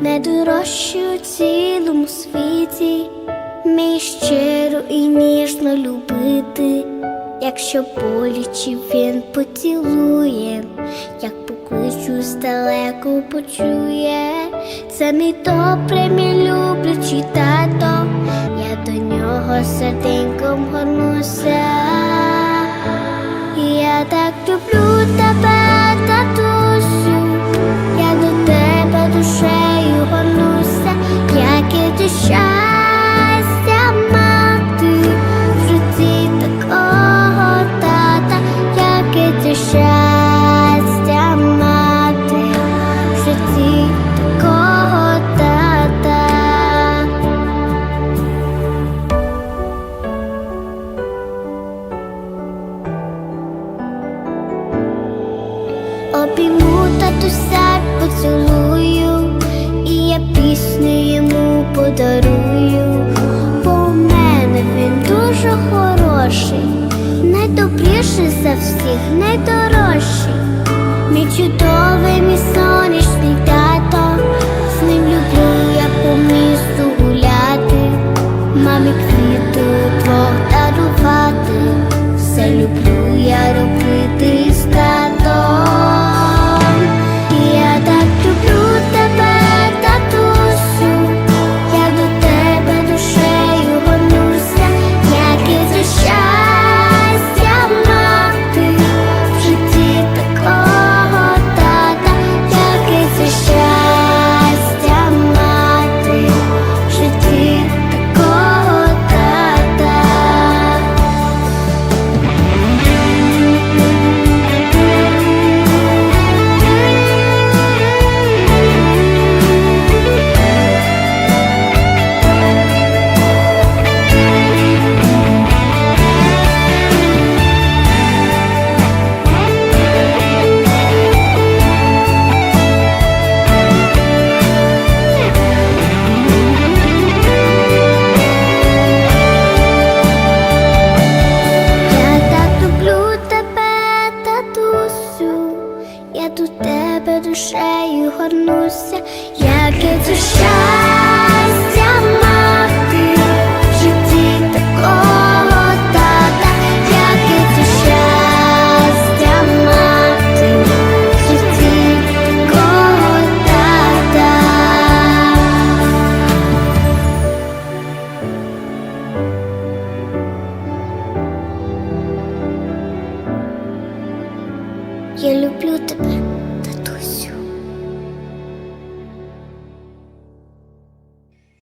Найдорожчий у цілому світі, мій щиро і ніжно любити, якщо боляче він поцілує, як покличу здалеку почує, це мій добрий, мій Обійму татуся, поцілую, і я пісню йому подарую, бо в мене він дуже хороший, найдобріший за всіх, найдорожчий, мій чудовий, мій тебе душею горнуся, яке це щастя мати в житті такого тата, яке це щастя мати в житті такого тата. Я люблю тебе.